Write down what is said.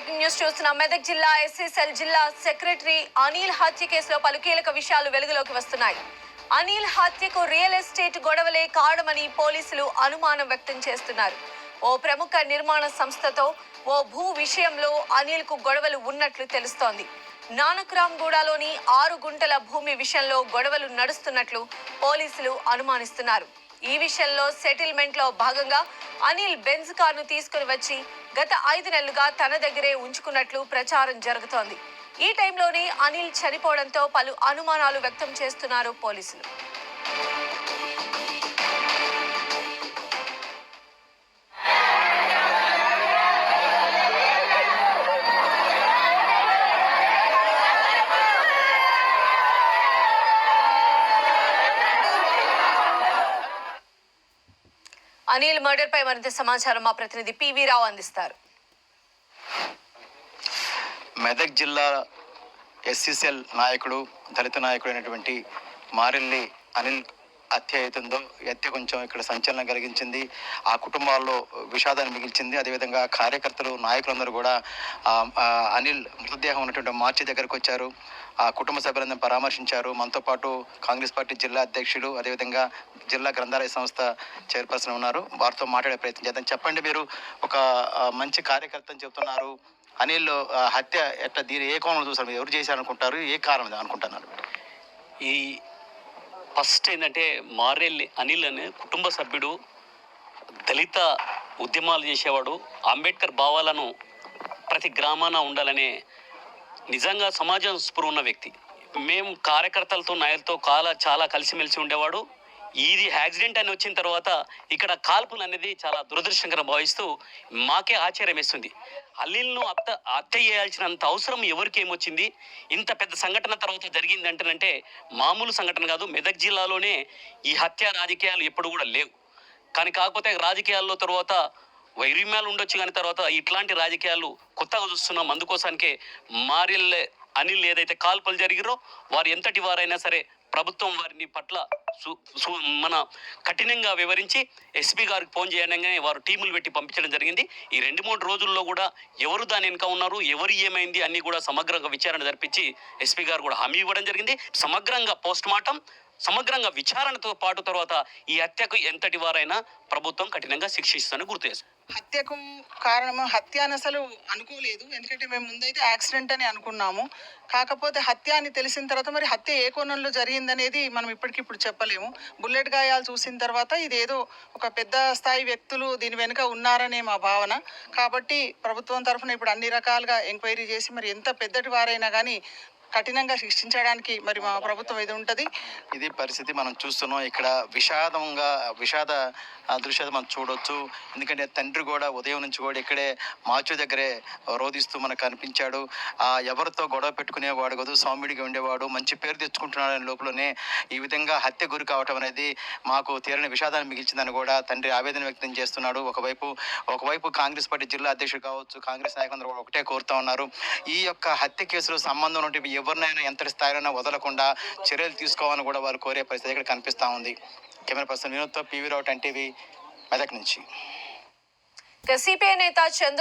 Breaking news చూస్తున్నాం. మెదక్ జిల్లా SSL జిల్లా సెక్రటరీ అనిల్ హత్య కేసులో పలు కీలక విషయాలు వెలుగులోకి వస్తున్నాయి. అనిల్ హత్యకు రియల్ ఎస్టేట్ గొడవలే కారణమని పోలీసులు అనుమానం వ్యక్తం చేస్తున్నారు. ఓ ప్రముఖ నిర్మాణ సంస్థతో ఓ భూ విషయంలో అనిల్కు గొడవలు ఉన్నట్లు తెలుస్తోంది. నానక్రామ్గూడలోని ఆరు గుంటల భూమి విషయంలో గొడవలు నడుస్తున్నట్లు పోలీసులు అనుమానిస్తున్నారు. ఈ విషయంలో సెటిల్మెంట్లో భాగంగా అనిల్ బెంజ్ కారును తీసుకుని వచ్చి గత ఐదు నెలలుగా తన దగ్గరే ఉంచుకున్నట్లు ప్రచారం జరుగుతోంది. ఈ టైంలోనే అనిల్ చనిపోవడంతో పలు అనుమానాలు వ్యక్తం చేస్తున్నారు పోలీసులు. అనిల్ మర్డర్ పై మరింత సమాచారం మా ప్రతినిధి పివి రావు అందిస్తారు. మెదక్ జిల్లా ఎస్సీసీఎల్ నాయకుడు దళిత నాయకుడు అయినటువంటి మారెల్లి అనిల్ హత్య అవుతుందో హత్య కొంచెం ఇక్కడ సంచలనం కలిగించింది. ఆ కుటుంబాల్లో విషాదాన్ని మిగిల్చింది. అదేవిధంగా కార్యకర్తలు నాయకులందరూ కూడా అనిల్ మృతదేహం ఉన్నటువంటి మార్చి దగ్గరకు వచ్చారు. ఆ కుటుంబ సభ్యులందరూ పరామర్శించారు. మనతో పాటు కాంగ్రెస్ పార్టీ జిల్లా అధ్యక్షుడు అదేవిధంగా జిల్లా గ్రంథాలయ సంస్థ చైర్పర్సన్ ఉన్నారు. వారితో మాట్లాడే ప్రయత్నం చేద్దాం. చెప్పండి మీరు ఒక మంచి కార్యకర్తని చెబుతున్నారు చెప్తున్నారు. అనిల్ హత్య ఎట్లా దీని ఏ కోణంలో చూసారు ఎవరు చేశారనుకుంటారు? ఏ కారణం అనుకుంటున్నారు? ఈ ఫస్ట్ ఏంటంటే మారేల్లి అనిల్ అనే కుటుంబ సభ్యుడు దళిత ఉద్యమాలు చేసేవాడు. అంబేద్కర్ భావాలను ప్రతి గ్రామాన ఉండాలనే నిజంగా సమాజం స్పృహ ఉన్న వ్యక్తి. మేము కార్యకర్తలతో నాయకులతో కాల చాలా కలిసిమెలిసి ఉండేవాడు. ఇది యాక్సిడెంట్ అని వచ్చిన తర్వాత ఇక్కడ కాల్పులు అనేది చాలా దురదృష్టంగా భావిస్తూ మాకే ఆశ్చర్యం వేస్తుంది. అల్లిల్ను అత్త హత్య చేయాల్సినంత అవసరం ఎవరికి ఏమొచ్చింది? ఇంత పెద్ద సంఘటన తర్వాత జరిగింది అంటేనంటే మామూలు సంఘటన కాదు. మెదక్ జిల్లాలోనే ఈ హత్య రాజకీయాలు ఎప్పుడు కూడా లేవు. కానీ కాకపోతే రాజకీయాల్లో తర్వాత వైరుమ్యాలు ఉండొచ్చు కానీ తర్వాత ఇట్లాంటి రాజకీయాలు కొత్తగా చూస్తున్నాం. అందుకోసానికే మారిల్లే అనిల్ ఏదైతే కాల్పులు జరిగిరో వారు ఎంతటి వారైనా సరే ప్రభుత్వం వారిని పట్ల సు సు మన కఠినంగా వివరించి ఎస్పీ గారికి ఫోన్ చేయడంగానే వారు టీములు పెట్టి పంపించడం జరిగింది. ఈ రెండు మూడు రోజుల్లో కూడా ఎవరు దాని వెనుక ఉన్నారు ఎవరు ఏమైంది అన్ని కూడా సమగ్రంగా విచారణ జరిపించి ఎస్పీ గారు కూడా హామీ ఇవ్వడం జరిగింది. సమగ్రంగా పోస్ట్ మార్టం సమగ్రంగా విచారణతో పాటు తర్వాత ఈ హత్యకు ఎంతటి వారైనా ప్రభుత్వం కఠినంగా శిక్షిస్తుందని గుర్తు చేశారు. హత్యకు కారణము హత్య అని అసలు అనుకోలేదు. ఎందుకంటే మేము ముందైతే యాక్సిడెంట్ అని అనుకున్నాము. కాకపోతే హత్య అని తెలిసిన తర్వాత మరి హత్య ఏ కోణంలో జరిగిందనేది మనం ఇప్పటికిప్పుడు చెప్పలేము. బుల్లెట్ గాయాలు చూసిన తర్వాత ఇదేదో ఒక పెద్ద స్థాయి వ్యక్తులు దీని వెనుక ఉన్నారనే మా భావన. కాబట్టి ప్రభుత్వం తరఫున ఇప్పుడు అన్ని రకాలుగా ఎంక్వైరీ చేసి మరి ఎంత పెద్దటి వారైనా కానీ కఠినంగా శిక్షించడానికి మరి మా ప్రభుత్వం ఇది ఉంటుంది? ఇది పరిస్థితి మనం చూస్తున్నాం. ఇక్కడ విషాదంగా విషాద ఆ, దృశ్యాలు మనం చూడొచ్చు. ఎందుకంటే తండ్రి కూడా ఉదయం నుంచి కూడా ఇక్కడే మాచు దగ్గరే రోధిస్తూ మనకు కనిపించాడు ఆ ఎవరితో గొడవ పెట్టుకునేవాడు కాదు సౌమ్యుడిగా ఉండేవాడు మంచి పేరు తెచ్చుకుంటున్నాడు అనే లోపలనే ఈ విధంగా హత్య గురి కావటం అనేది మాకు తీరని విషాదాన్ని మిగిల్చిందని కూడా తండ్రి ఆవేదన వ్యక్తం చేస్తున్నాడు. ఒకవైపు ఒకవైపు కాంగ్రెస్ పార్టీ జిల్లా అధ్యక్షుడు కావచ్చు కాంగ్రెస్ నాయకులందరూ కూడా ఒకటే కోరుతా ఉన్నారు. ఈ యొక్క హత్య కేసులో సంబంధం ఉన్నటువంటి ఎవరినైనా ఎంతటి స్థాయిలో వదలకుండా చర్యలు తీసుకోవాలని కూడా వారు కోరే పరిస్థితి ఇక్కడ కనిపిస్తూ ఉంది. Camera person వినోద్తో PV Rao NTV TV Medak నుంచి. సిపిఐ నేత చంద్ర